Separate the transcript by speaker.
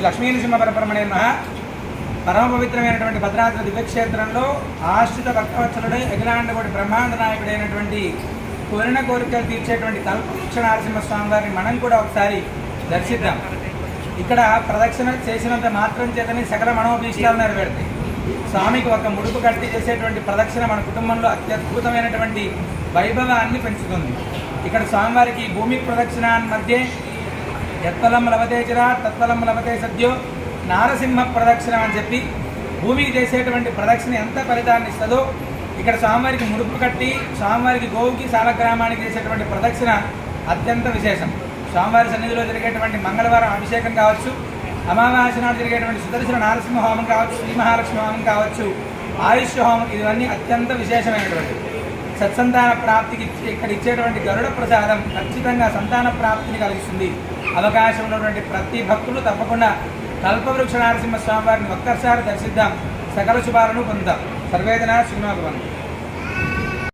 Speaker 1: శ్రీ లక్ష్మీ నృసింహ పరబ్రహ్మణే నమః. పరమ పవిత్రమైనటువంటి భద్రాద్రి దివ్యక్షేత్రంలో ఆశ్రిత భక్తవత్సలుడే అఖిలాండకోటి బ్రహ్మాండ నాయకుడైనటువంటి కోరిన కోరికలు తీర్చేటువంటి కల్పవృక్ష నరసింహస్వామి వారిని మనం కూడా ఒకసారి దర్శిద్దాం. ఇక్కడ ప్రదక్షిణ చేసినంత మాత్రం చేతని సకల మనోభీష్టాలు నెరవేరుతాయి. స్వామికి ఒక ముడుపు కట్టి చేసేటువంటి ప్రదక్షిణ మన కుటుంబంలో అత్యద్భుతమైనటువంటి వైభవాన్ని పెంచుతుంది. ఇక్కడ స్వామివారికి భూమి ప్రదక్షిణ మధ్య ఎత్తలం లభతే చిరా తత్తలం లభతే సద్యో నారసింహ ప్రదక్షిణ అని చెప్పి భూమికి చేసేటువంటి ప్రదక్షిణ ఎంత ఫలితాన్ని ఇస్తుందో ఇక్కడ స్వామివారికి ముడుపు కట్టి స్వామివారికి గోవుకి సాలగ్రామానికి చేసేటువంటి ప్రదక్షిణ అత్యంత విశేషం. స్వామివారి సన్నిధిలో జరిగేటువంటి మంగళవారం అభిషేకం కావచ్చు అమావాస్య నాడు జరిగేటువంటి సుదర్శన నారసింహ హోమం కావచ్చు శ్రీ మహాలక్ష్మి హోమం కావచ్చు ఆయుష్ హోమం ఇవన్నీ అత్యంత విశేషమైనటువంటి సత్సంతాన ప్రాప్తికి ఇక్కడ ఇచ్చేటువంటి గరుడ ప్రసాదం ఖచ్చితంగా సంతాన ప్రాప్తిని కలిగిస్తుంది. అవకాశం ఉన్నటువంటి ప్రతి భక్తులు తప్పకుండా కల్పవృక్ష నారసింహ స్వామివారిని ఒక్కసారి దర్శిద్దాం. సకల శుభాలను పొందుతాం సర్వేదన శ్రీనివాస